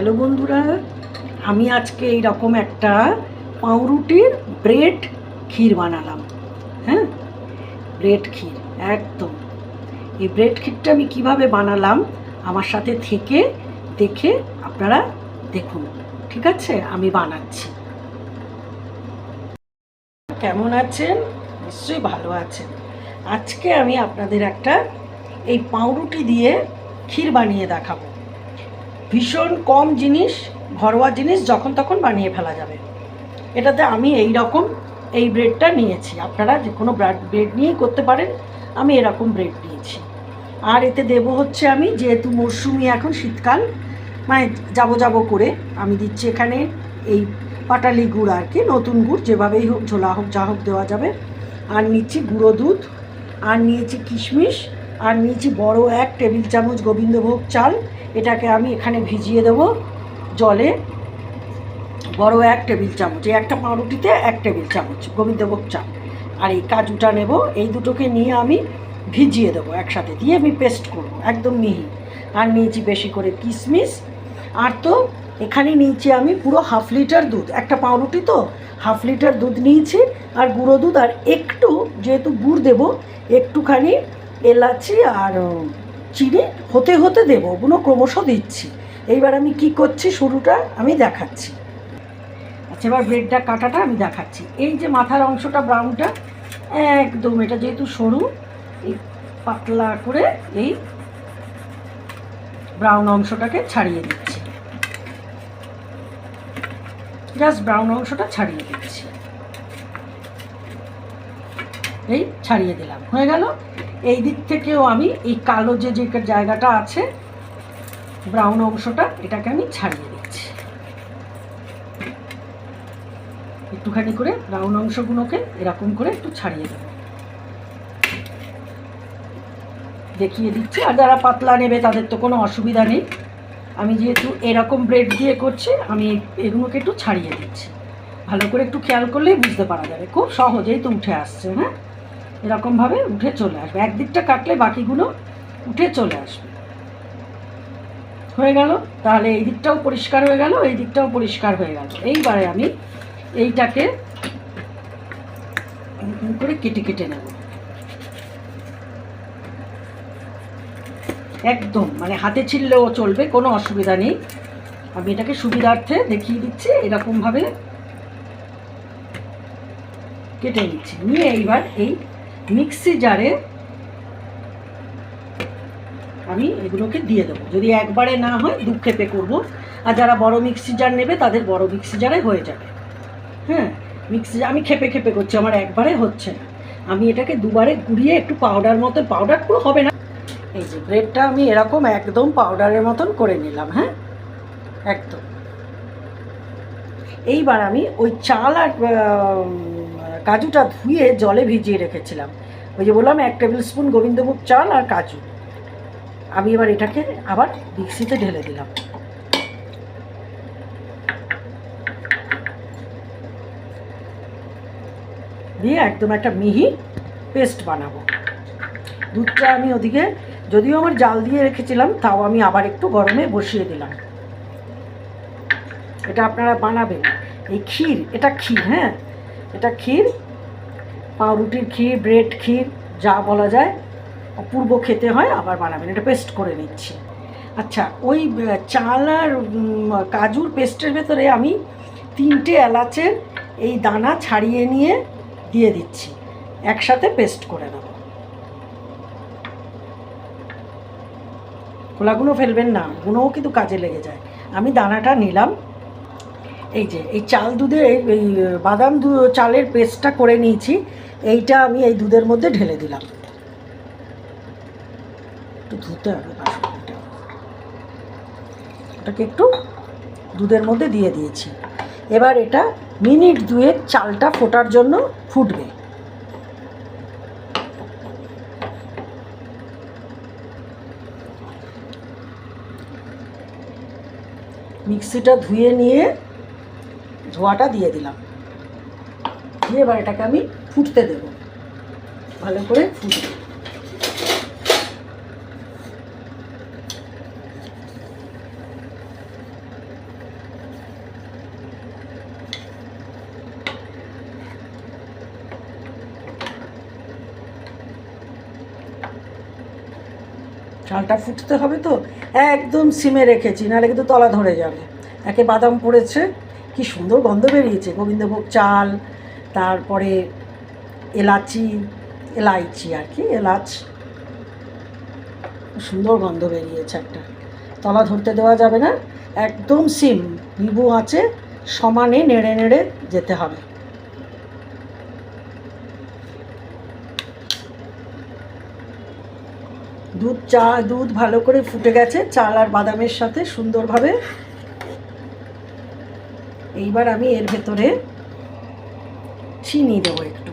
Hello বন্ধুরা, আমি আজকে এই রকম একটা পাউরুটির ব্রেড ক্ষীর বানালাম। হ্যাঁ? ব্রেড ক্ষীর, একদম। এই ব্রেড ক্ষীরটা আমি কীভাবে বানালাম আমার সাথে থেকে দেখে আপনারা দেখুন, ঠিক আছে? আমি বানাচ্ছি। কেমন আছেন? নিশ্চয়ই ভালো আছেন। আজকে আমি আপনাদের একটা এই পাউরুটি দিয়ে ক্ষীর বানিয়ে দেখাবো। ভীষণ কম জিনিস, ঘরোয়া জিনিস যখন তখন বানিয়ে ফেলা যাবে। এটাতে আমি এই রকম এই ব্রেডটা নিয়েছি। আপনারা যে কোনো ব্রেড ব্রেড নিয়েই করতে পারেন, আমি এরকম ব্রেড নিয়েছি। আর এতে দেব হচ্ছে আমি যেহেতু মরশুমি এখন শীতকাল মানে যাব যাব করে, আমি দিচ্ছি এখানে এই পাটালি গুড় আর কি, নতুন গুড়, যেভাবেই হোক, ঝোলা হোক, যা হোক দেওয়া যাবে। আর নিচ্ছি গুঁড়ো দুধ, আর নিয়েছি কিশমিশ, আর নিয়েছি বড় এক টেবিল চামচ গোবিন্দভোগ চাল এটাকে আমি এখানে ভিজিয়ে দেবো জলে। বড় এক টেবিল চামচ, এই একটা পাউরুটিতে এক টেবিল চামচ গোবিন্দভোগ চাল। আর এই কাজুটা নেব, এই দুটোকে নিয়ে আমি ভিজিয়ে দেবো একসাথে দিয়ে আমি পেস্ট করব, একদম মিহি। আর নিয়েছি বেশি করে কিশমিশ আর তো এখানে নিয়েছি আমি পুরো হাফ লিটার দুধ, একটা পাউরুটি তো, হাফ লিটার দুধ নিয়েছি আর গুঁড়ো দুধ। আর একটু যেহেতু গুড় দেবো, একটুখানি এলাচি আর চিনি হতে হতে দেবো ওগুলো ক্রমশ দিচ্ছি। এইবার আমি কি করছি, শুরুটা আমি দেখাচ্ছি। আচ্ছা এবার ব্রেডটা কাটাটা আমি দেখাচ্ছি। এই যে মাথার অংশটা ব্রাউনটা একদম, এটা যেহেতু সরু, এই পাতলা করে এই ব্রাউন অংশটাকে ছাড়িয়ে দিচ্ছি। জাস্ট ব্রাউন অংশটা ছাড়িয়ে দিচ্ছি। এই ছাড়িয়ে দিলাম। হয়ে গেল? এই দিক থেকেও আমি এই কালো যে যে জায়গাটা আছে ব্রাউন অংশটা, এটাকে আমি ছাড়িয়ে দিচ্ছি। একটুখানি করে ব্রাউন অংশগুলোকে এরকম করে একটু ছাড়িয়ে দেবো। দেখিয়ে দিচ্ছি, আর যারা পাতলা নেবে তাদের তো কোনো অসুবিধা নেই। আমি যেহেতু এরকম ব্রেড দিয়ে করছি, আমি এগুলোকে একটু ছাড়িয়ে দিচ্ছি। ভালো করে একটু খেয়াল করলেই বুঝতে পারা যাবে, খুব সহজেই তো উঠে আসছে হ্যাঁ? এরকমভাবে উঠে চলে আসবে। একদিকটা কাটলে বাকিগুলো উঠে চলে আসবে। হয়ে গেল? তাহলে এই দিকটাও পরিষ্কার হয়ে গেল, এই দিকটাও পরিষ্কার হয়ে গেল। এইবারে আমি এইটাকে করে কেটে কেটে নেব। একদম মানে হাতে ছিললেও চলবে, কোনো অসুবিধা নেই। আমি এটাকে সুবিধার্থে দেখিয়ে দিচ্ছি, এরকমভাবে কেটে নিচ্ছি। নিয়ে এইবার এই মিক্সি জারে আমি এগুলোকে দিয়ে দেবো। যদি একবারে না হয় দু খেপে করব। আর যারা বড় মিক্সি জার নেবে, তাদের বড় মিক্সি জারে হয়ে যাবে। হ্যাঁ মিক্সি আমি খেপে খেপে করছি, আমার একবারে হচ্ছে না। আমি এটাকে দুবারে গুঁড়িয়ে একটু পাউডার মতন পাউডার পুরো হবে না। এই যে ব্রেডটা আমি এরকম একদম পাউডারের মতন করে নিলাম হ্যাঁ? একদম। এইবার আমি ওই চাল আর কাজুটা ধুয়ে জলে ভিজিয়ে রেখেছিলাম। ওই যে বললাম, এক টেবিল স্পুন গোবিন্দভোগ চাল আর কাজু। আমি এবার এটাকে আবার মিক্সিতে ঢেলে দিলাম। দিয়ে একদম একটা মিহি পেস্ট বানাবো। দুধটা আমি ওদিকে, যদিও আমার জাল দিয়ে রেখেছিলাম, তাও আমি আবার একটু গরমে বসিয়ে দিলাম। এটা আপনারা বানাবেন। এই ক্ষীর, এটা ক্ষীর হ্যাঁ? এটা ক্ষীর, পাউরুটির ক্ষীর, ব্রেড ক্ষীর, যা বলা যায় অপূর্ব খেতে হয়, আবার বানাবেন। এটা পেস্ট করে নিচ্ছি। আচ্ছা ওই চাল আর কাজুর পেস্টের ভেতরে আমি তিনটে এলাচের এই দানা ছাড়িয়ে নিয়ে দিয়ে দিচ্ছি। একসাথে পেস্ট করে দেবো খোলাগুলো ফেলবেন না গুঁড়োও কিন্তু কাজে লেগে যায়। আমি দানাটা নিলাম এই যে, এই চাল দুধে, এই বাদাম দু, চালের পেস্টটা করে নিয়েছি। এইটা আমি এই দুধের মধ্যে ঢেলে দিলাম। একটু ধুতে হবে ওটাকে একটু দুধের মধ্যে দিয়ে দিয়েছি। এবার এটা মিনিট দুয়েক চালটা ফোটার জন্য ফুটবে। মিক্সিটা ধুয়ে নিয়ে ধোয়াটা দিয়ে দিলাম। দিয়ে এবার এটাকে আমি ফুটতে দেব। ভালো করে ফুটবে। চালটা ফুটতে হবে তো? একদম সিমে রেখেছি, নাহলে কিন্তু তলা ধরে যাবে। একে বাদাম পড়েছে। কি সুন্দর গন্ধ বেরিয়েছে। গোবিন্দভোগ চাল, তারপরে এলাচি, এলাইচি আর কি, এলাচ। সুন্দর গন্ধ বেরিয়েছে একটা। তলা ধরতে দেওয়া যাবে না। একদম সিম। নিবু আছে, সমানে নেড়ে নেড়ে যেতে হবে। দুধ চা, দুধ ভালো করে ফুটে গেছে। চাল আর বাদামের সাথে সুন্দরভাবে এইবার আমি এর ভেতরে চিনি দেবো একটু।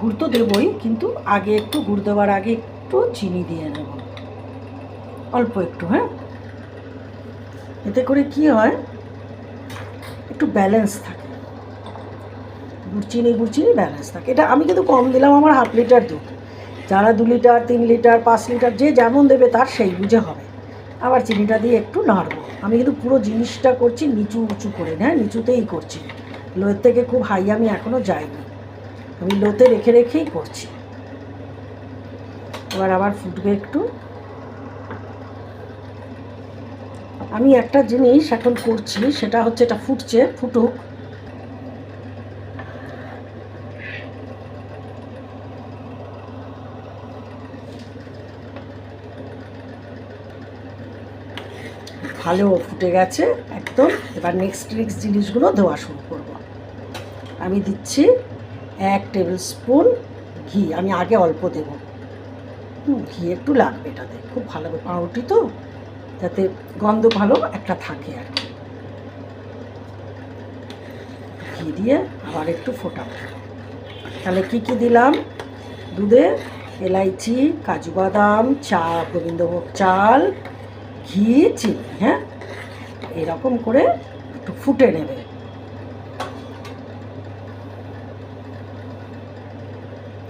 গুড় তো দেবই, কিন্তু আগে একটু গুড় দেওয়ার আগে একটু চিনি দিয়ে নেব। অল্প একটু হ্যাঁ? এতে করে কি হয়, একটু ব্যালেন্স থাকে। গুড় চিনি গুড় চিনি ব্যালেন্স থাকে। এটা আমি কিন্তু কম দিলাম আমার হাফ লিটার দুধ। যারা দু লিটার, তিন লিটার, পাঁচ লিটার, যে যেমন দেবে তার সেই বুঝে হবে। আবার চিনিটা দিয়ে একটু নাড়বো। আমি কিন্তু পুরো জিনিসটা করছি নিচু উঁচু করে হ্যাঁ? নিচুতেই করছি। লোয়ের থেকে খুব হাই আমি এখনও যাইনি। আমি লোতে রেখে রেখেই করছি। এবার আবার ফুটবে একটু। আমি একটা জিনিস এখন করছি, সেটা হচ্ছে এটা ফুটছে, ফুটুক। ভালো ফুটে গেছে একদম। এবার নেক্সট নেক্সট জিনিসগুলো দেওয়া শুরু করব। আমি দিচ্ছি এক টেবিল স্পুন ঘি। আমি আগে অল্প দেব। ঘি একটু লাগবে এটাতে। খুব ভালো পাউরুটি তো, যাতে গন্ধ ভালো একটা থাকে আর কি। ঘি দিয়ে আবার একটু ফোটাবো। তাহলে কি কি দিলাম? দুধে এলাইচি, কাজু বাদাম, চা, গোবিন্দভোগ চাল ঘি চিনি হ্যাঁ? এরকম করে একটু ফুটে নেবে।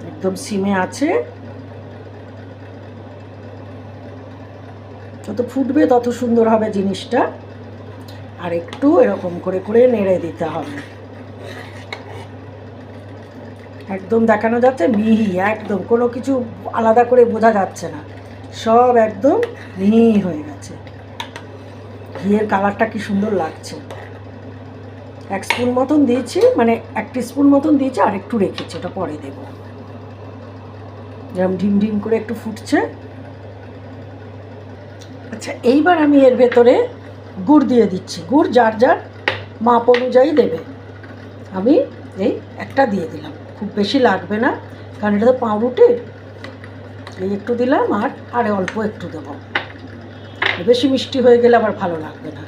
একদম সিমে আছে। যত ফুটবে তত সুন্দর হবে জিনিসটা। আর একটু এরকম করে করে নেড়ে দিতে হবে। একদম দেখানো যাচ্ছে, মিহি, একদম। কোনো কিছু আলাদা করে বোঝা যাচ্ছে না। সব একদম মিহি হয়ে গেছে। ঘিয়ের কালারটা কি সুন্দর লাগছে। এক স্পুন মতন দিয়েছি মানে এক স্পুন মতন দিয়েছি, আর একটু রেখেছি ওটা পরে দেবো। যেরকম ঢিম ঢিম করে একটু ফুটছে। আচ্ছা এইবার আমি এর ভেতরে গুড় দিয়ে দিচ্ছি। গুড় যার যার মাপ অনুযায়ী দেবে। আমি এই একটা দিয়ে দিলাম। খুব বেশি লাগবে না, কারণ এটা তো পাউরুটির। এই একটু দিলাম আর আরে অল্প একটু দেবো। বেশি মিষ্টি হয়ে গেলে আবার ভালো লাগবে না।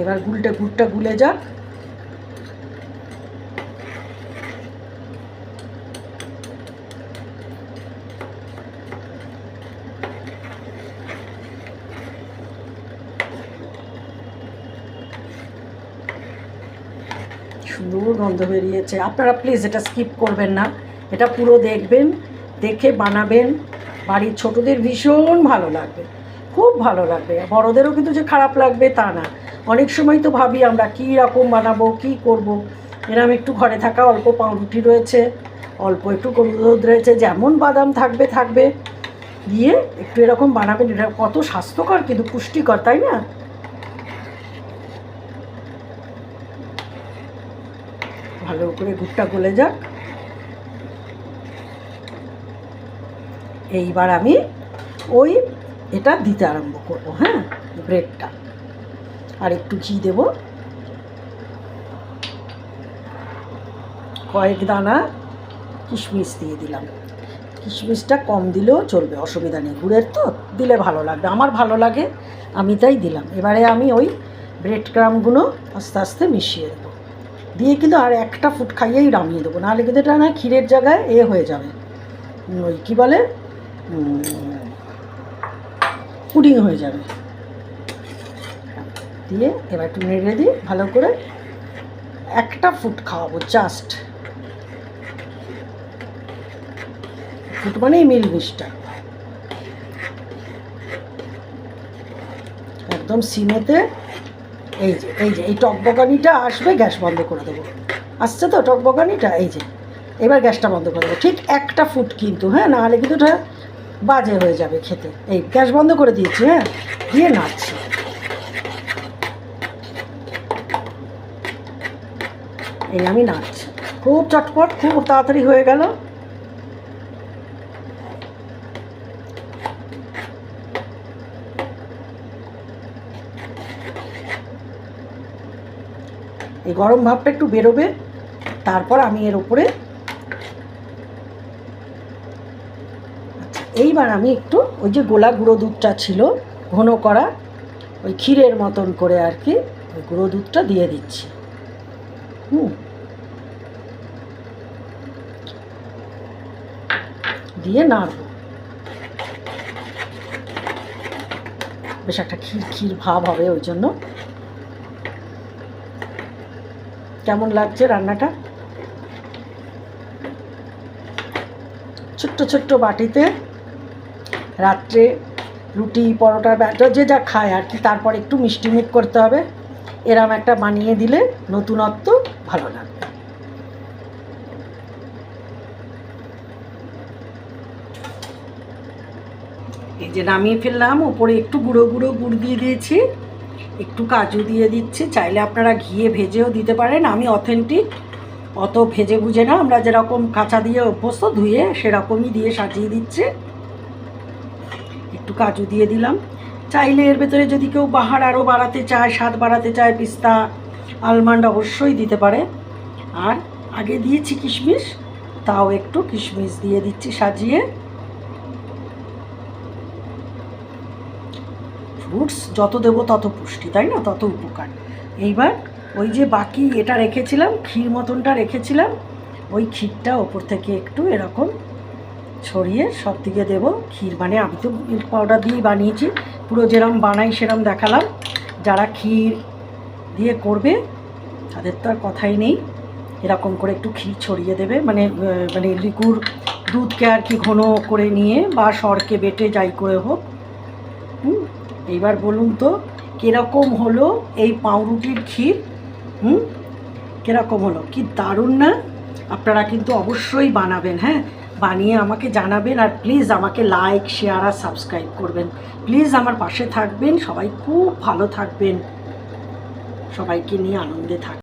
এবার গুলটা গুড়টা গুলে যাক। সুন্দর গন্ধ বেরিয়েছে। আপনারা প্লিজ এটা স্কিপ করবেন না। এটা পুরো দেখবেন। দেখে বানাবেন। বাড়ির ছোটদের ভীষণ ভালো লাগবে। খুব ভালো লাগবে। বড়দেরও কিন্তু যে খারাপ লাগবে তা না। অনেক সময় তো ভাবি আমরা কী রকম বানাবো, কী করব। এরম একটু ঘরে থাকা অল্প পাউরুটি রয়েছে, অল্প একটু দুধ রয়েছে, যেমন বাদাম থাকবে থাকবে। দিয়ে একটু এরকম বানাবেন। এটা কত স্বাস্থ্যকর, কিন্তু পুষ্টিকর, তাই না? ভালো করে গুড়টা গলে যাক। এইবার আমি ওই এটা দিতে আরম্ভ করব হ্যাঁ? ব্রেডটা। আর একটু ঘি দেব। কয়েক দানা কিশমিশ দিয়ে দিলাম। কিশমিশটা কম দিলেও চলবে, অসুবিধা নেই। গুড়ের তো, দিলে ভালো লাগবে। আমার ভালো লাগে, আমি তাই দিলাম। এবারে আমি ওই ব্রেড ক্রামগুলো আস্তে আস্তে মিশিয়ে দেবো। দিয়ে কিন্তু আর একটা ফুট খাইয়েই নামিয়ে দেবো। নাহলে কিন্তু এটা না ক্ষীরের জায়গায় এ হয়ে যাবে। ওই কী বলে? পুডিং হয়ে যাবে। দিয়ে এবার একটু নেড়ে দিই ভালো করে একটা ফুট খাওয়াবো জাস্ট ফুট মানেই মিল মিষ্টা। একদম সিমেতে, এই যে এই যে, এই টকবকানিটা আসবে, গ্যাস বন্ধ করে দেবো। আসছে তো টকবকানিটা এই যে, এবার গ্যাসটা বন্ধ করে দেবো। ঠিক একটা ফুট কিন্তু হ্যাঁ নাহলে কিন্তু ওটা বাজে হয়ে যাবে খেতে। এই গ্যাস বন্ধ করে দিয়েছি হ্যাঁ? দিয়ে নাড়ছি। এই আমি নাড়ছি। খুব চটপট, খুব তাড়াতাড়ি হয়ে গেল। এই গরম ভাবটা একটু বেরোবে, তারপর আমি এর উপরে এইবার আমি একটু ওই যে গোলা গুঁড়ো দুধটা ছিল, ঘন করা, ওই ক্ষীরের মতন করে আর কি ওই গুঁড়ো দুধটা দিয়ে দিচ্ছি। হুম। দিয়ে নাড়ব। বেশ একটা ক্ষীর ক্ষীর ভাব হবে ওই জন্য। কেমন লাগছে রান্নাটা? ছোট্ট ছোট্ট বাটিতে রাত্রে রুটি পরোটা ব্যাটার, যে যা খায় আর কি। তারপর একটু মিষ্টি মিট করতে হবে। এরম একটা বানিয়ে দিলে নতুনত্ব ভালো লাগবে। এই যে নামিয়ে ফেললাম উপরে একটু গুঁড়ো গুঁড়ো গুড় দিয়ে দিয়েছি। একটু কাজু দিয়ে দিচ্ছি। চাইলে আপনারা ঘিয়ে ভেজেও দিতে পারেন। আমি অথেন্টিক, অত ভেজে ভুজে না। আমরা যেরকম কাঁচা দিয়ে অভ্যস্ত ধুয়ে সেরকমই দিয়ে সাজিয়ে দিচ্ছে। কাজু দিয়ে দিলাম। চাইলে এর ভেতরে যদি কেউ বাহার আরও বাড়াতে চায়, স্বাদ বাড়াতে চায়, পিস্তা, আলমন্ড অবশ্যই দিতে পারে। আর আগে দিয়েছি কিশমিশ, তাও একটু কিশমিশ দিয়ে দিচ্ছি সাজিয়ে। ফ্রুটস যত দেবো তত পুষ্টি, তাই না? তত উপকার। এইবার ওই যে বাকি এটা রেখেছিলাম, ক্ষীর মতনটা রেখেছিলাম, ওই ক্ষীরটা ওপর থেকে একটু এরকম ছড়িয়ে সব দিকে দেবো ক্ষীর। মানে আমি তো মিল্ক পাউডার দিয়েই বানিয়েছি। পুরো যেরম বানাই সেরম দেখালাম। যারা ক্ষীর দিয়ে করবে, তাদের তো আর কথাই নেই। এরকম করে একটু ক্ষীর ছড়িয়ে দেবে। মানে মানে লিকুর দুধকে আর কি ঘন করে নিয়ে বা সরকে বেটে যাই করে হোক। হুম, এইবার বলুন তো, কীরকম হলো এই পাউরুটির ক্ষীর? হুম, কীরকম হলো? কি দারুণ না? আপনারা কিন্তু অবশ্যই বানাবেন হ্যাঁ? বানিয়ে আমাকে জানাবেন আর প্লিজ আমাকে লাইক শেয়ার আর সাবস্ক্রাইব করবেন। প্লিজ আমার পাশে থাকবেন, সবাই খুব ভালো থাকবেন। সবাইকে নিয়ে আনন্দে থাকবেন